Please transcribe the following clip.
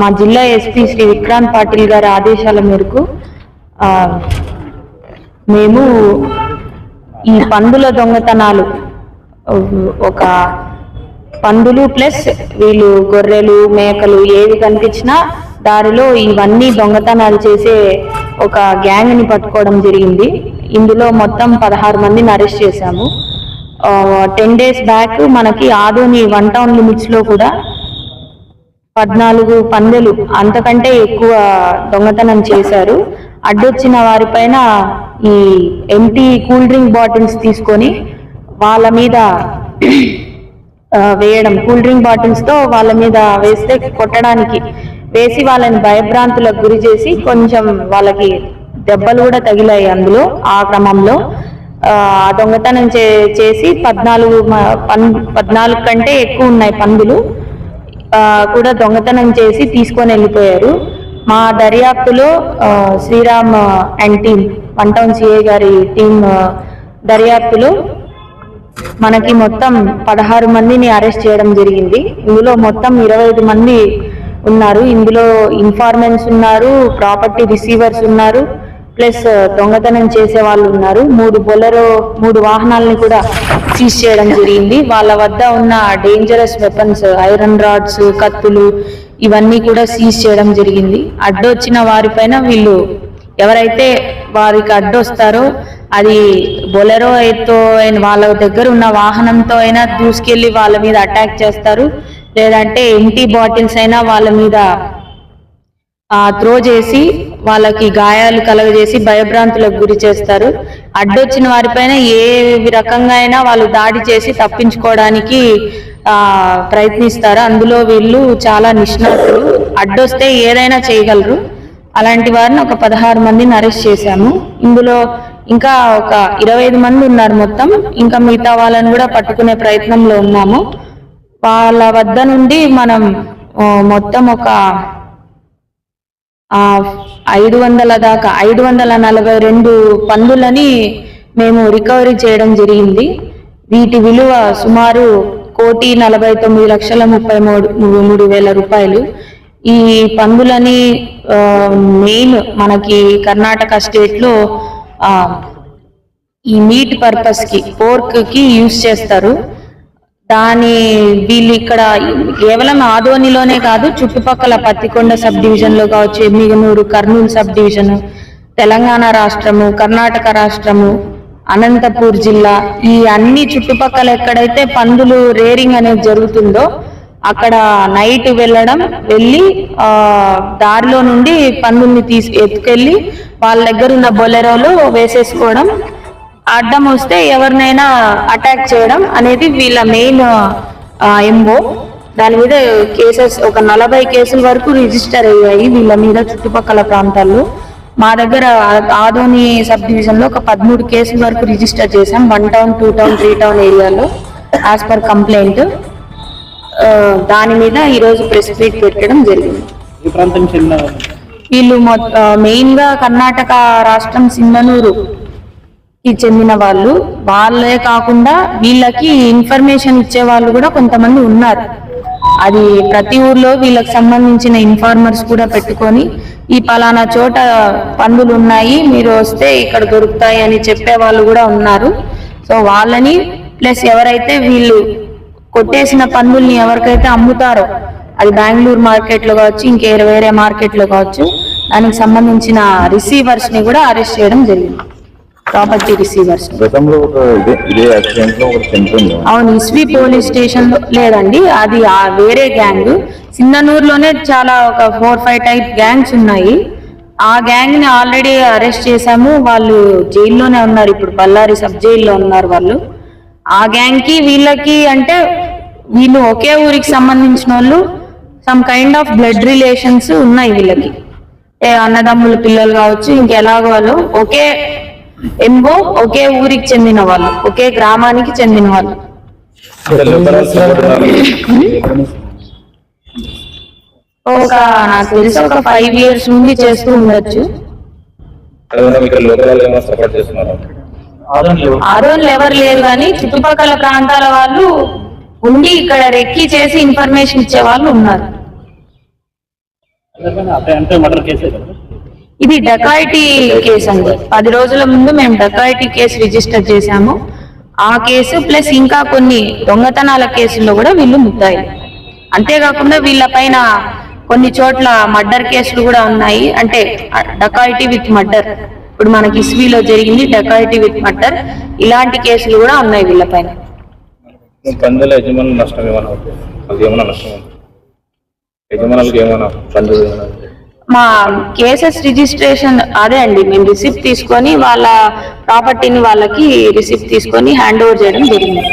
మా జిల్లా ఎస్పీ శ్రీ విక్రాంత్ పాటిల్ గారి ఆదేశాల మేరకు మేము ఈ పందుల దొంగతనాలు ఒక పందులు ప్లస్ వీళ్ళు గొర్రెలు మేకలు ఏవి కనిపించినా దారిలో ఇవన్నీ దొంగతనాలు చేసే ఒక గ్యాంగ్ని పట్టుకోవడం జరిగింది. ఇందులో మొత్తం పదహారు మందిని అరెస్ట్ చేశాము. టెన్ డేస్ బ్యాక్ మనకి ఆదోని వన్ టౌన్ లిమిట్స్లో కూడా పద్నాలుగు పందెలు అంతకంటే ఎక్కువ దొంగతనం చేశారు. అడ్డొచ్చిన వారిపైన ఈ ఎంటీ కూల్ డ్రింక్ బాటిల్స్ తీసుకొని వాళ్ళ మీద వేయడం. కూల్ డ్రింక్ బాటిల్స్తో వాళ్ళ మీద వేస్తే కొట్టడానికి వేసి వాళ్ళని భయభ్రాంతులకు గురి చేసి కొంచెం వాళ్ళకి దెబ్బలు కూడా తగిలాయి అందులో ఆ క్రమంలో. ఆ దొంగతనం చే చేసి పద్నాలుగు మ- పద్నాలుగు కంటే ఎక్కువ ఉన్నాయి పందులు. కూడా దొంగతనం చేసి తీసుకొని వెళ్ళిపోయారు. మా దర్యాప్తులో Sriram and team one town CI గారి టీం దర్యాప్తులో మనకి మొత్తం పదహారు మందిని అరెస్ట్ చేయడం జరిగింది. ఇందులో మొత్తం ఇరవై ఐదు మంది ఉన్నారు. ఇందులో ఇన్ఫార్మెంట్స్ ఉన్నారు ప్రాపర్టీ రిసీవర్స్ ఉన్నారు ప్లస్ దొంగతనం చేసే వాళ్ళు ఉన్నారు. మూడు బొలరో మూడు వాహనాలని కూడా సీజ్ చేయడం జరిగింది. వాళ్ళ వద్ద ఉన్న డేంజరస్ వెపన్స్ ఐరన్ రాడ్స్ కత్తులు ఇవన్నీ కూడా సీజ్ చేయడం జరిగింది. అడ్డొచ్చిన వారిపైన వీళ్ళు ఎవరైతే వారికి అడ్డొస్తారో అది బొలెరో అయితే అయిన వాళ్ళ దగ్గర ఉన్న వాహనంతో అయినా దూసుకెళ్ళి వాళ్ళ మీద అటాక్ చేస్తారు. లేదంటే ఎంటీ బాటిల్స్ అయినా వాళ్ళ మీద త్రో చేసి వాళ్ళకి గాయాలు కలగజేసి భయభ్రాంతులకు గురి చేస్తారు. అడ్డొచ్చిన వారిపైన ఏ రకంగా అయినా వాళ్ళు దాడి చేసి తప్పించుకోవడానికి ఆ ప్రయత్నిస్తారు. అందులో వీళ్ళు చాలా నిష్ణాతులు. అడ్డొస్తే ఏదైనా చేయగలరు. అలాంటి వారిని ఒక పదహారు మందిని అరెస్ట్ చేశాము. ఇందులో ఇంకా ఒక ఇరవై ఐదు మంది ఉన్నారు మొత్తం. ఇంకా మిగతా వాళ్ళని కూడా పట్టుకునే ప్రయత్నంలో ఉన్నాము. వాళ్ళ వద్ద నుండి మనం మొత్తం ఒక ఆ ఐదు వందల దాకా ఐదు వందల నలభై రెండు పందులని మేము రికవరీ చేయడం జరిగింది. వీటి విలువ సుమారు కోటి నలభై తొమ్మిది లక్షల ముప్పై మూడు మూడు వేల రూపాయలు. ఈ పందులని మెయిన్ మనకి కర్ణాటక స్టేట్లో ఈ మీట్ పర్పస్కి పోర్క్కి యూస్ యూజ్ చేస్తారు. దాని వీళ్ళు ఇక్కడ కేవలం ఆదోనిలోనే కాదు చుట్టుపక్కల పత్తికొండ సబ్ డివిజన్లో కావచ్చు ఎమ్మిగనూరు కర్నూలు సబ్ డివిజన్ తెలంగాణ రాష్ట్రము కర్ణాటక రాష్ట్రము అనంతపూర్ జిల్లా ఈ అన్ని చుట్టుపక్కల ఎక్కడైతే పందులు రేరింగ్ అనేది జరుగుతుందో అక్కడ నైట్ వెళ్ళడం వెళ్ళి ఆ దారిలో నుండి పందుల్ని తీసి ఎత్తుకెళ్ళి వాళ్ళ దగ్గర ఉన్న బొలెరోలు వేసేసుకోవడం అడ్డం వస్తే ఎవరినైనా అటాక్ చేయడం అనేది వీళ్ళ మెయిన్ ఎంఓ దాని మీద కేసెస్ ఒక నలభై కేసుల వరకు రిజిస్టర్ అయ్యాయి వీళ్ళ మీద చుట్టుపక్కల ప్రాంతాల్లో. మా దగ్గర ఆదోని సబ్ డివిజన్లో ఒక పదమూడు కేసుల వరకు రిజిస్టర్ చేశాం. One town two town three town ఏరియాలో యాజ్ పర్ కంప్లైంట్ దాని మీద ఈరోజు ప్రెస్ మీట్ పెట్టడం జరిగింది. వీళ్ళు? మెయిన్గా కర్ణాటక రాష్ట్రం సింగనూరు చెందిన వాళ్ళు వాళ్ళే కాకుండా వీళ్ళకి ఇన్ఫర్మేషన్ ఇచ్చే వాళ్ళు కూడా కొంతమంది ఉన్నారు. అది ప్రతి ఊర్లో వీళ్ళకి సంబంధించిన ఇన్ఫార్మర్స్ కూడా పెట్టుకొని ఈ పలానా చోట పందులు ఉన్నాయి మీరు వస్తే ఇక్కడ దొరుకుతాయి అని చెప్పే వాళ్ళు కూడా ఉన్నారు. సో వాళ్ళని ప్లస్ ఎవరైతే వీళ్ళు కొట్టేసిన పందుల్ని ఎవరికైతే అమ్ముతారో అది బెంగళూరు మార్కెట్లో కావచ్చు ఇంకే వేరే మార్కెట్లో కావచ్చు దానికి సంబంధించిన రిసీవర్స్ని కూడా అరెస్ట్ చేయడం జరిగింది. ప్రాపర్టీ రిసీవర్స్ గతంలో ఒక ఇదే ఇదే యాక్సిడెంట్లో చనిపోయింది. అవును ఇస్వి పోలీస్ స్టేషన్లో లేదండి. అది ఆ వేరే గ్యాంగ్ సింగనూరులోనే చాలా ఒక ఫోర్ ఫైవ్ టైప్ గ్యాంగ్స్ ఉన్నాయి. ఆ గ్యాంగ్ని ఆల్రెడీ అరెస్ట్ చేశాము. వాళ్ళు జైల్లోనే ఉన్నారు. ఇప్పుడు బళ్ళారి సబ్ జైల్లో ఉన్నారు వాళ్ళు. ఆ గ్యాంగ్కి వీళ్ళకి అంటే వీళ్ళు ఒకే ఊరికి సంబంధించిన వాళ్ళు some kind of blood relations ఉన్నాయి వీళ్ళకి. అన్నదమ్ముల పిల్లలు కావచ్చు ఇంకెలాగో వాళ్ళు ఒకే ఎంబో ఒకే ఊరికి చెందిన వాళ్ళు ఒకే గ్రామానికి చెందిన వాళ్ళు. ఒక నాకు తెలిసి ఒక ఫైవ్ ఇయర్స్ నుండి చేస్తూ ఉండొచ్చు. ఆరోన్లు ఆరోళ్ళు ఎవరు లేరు కానీ చుట్టుపక్కల ప్రాంతాల వాళ్ళు ఉండి ఇక్కడ రెక్కి చేసి ఇన్ఫర్మేషన్ ఇచ్చే వాళ్ళు ఉన్నారు. అంటే మర్డర్ కేసే కదా ఇది డకాయిటీ కేసు అండి. పది రోజుల ముందు మేము డకాయిటీ కేసు రిజిస్టర్ చేశాము. ఆ కేసు ప్లస్ ఇంకా కొన్ని దొంగతనాల కేసుల్లో కూడా వీళ్ళు ముద్దాయి. అంతేకాకుండా వీళ్ళ పైన కొన్ని చోట్ల మర్డర్ కేసులు కూడా ఉన్నాయి. అంటే డకాయిటీ విత్ మర్డర్. ఇప్పుడు మనకి ఇస్వీలో జరిగింది డకాయిటీ విత్ మర్డర్. ఇలాంటి కేసులు కూడా ఉన్నాయి వీళ్ళ పైన. పందుల యజమానులు నష్టం ఏమైనా ఏమైనా నష్టం యజమానులకు ఏమైనా పందులు మా కేసెస్ రిజిస్ట్రేషన్ అదే అండి. మేము రిసిప్ట్ తీసుకొని వాళ్ళ ప్రాపర్టీని వాళ్ళకి రిసిప్ట్ తీసుకొని హ్యాండ్ ఓవర్ చేయడం జరిగింది.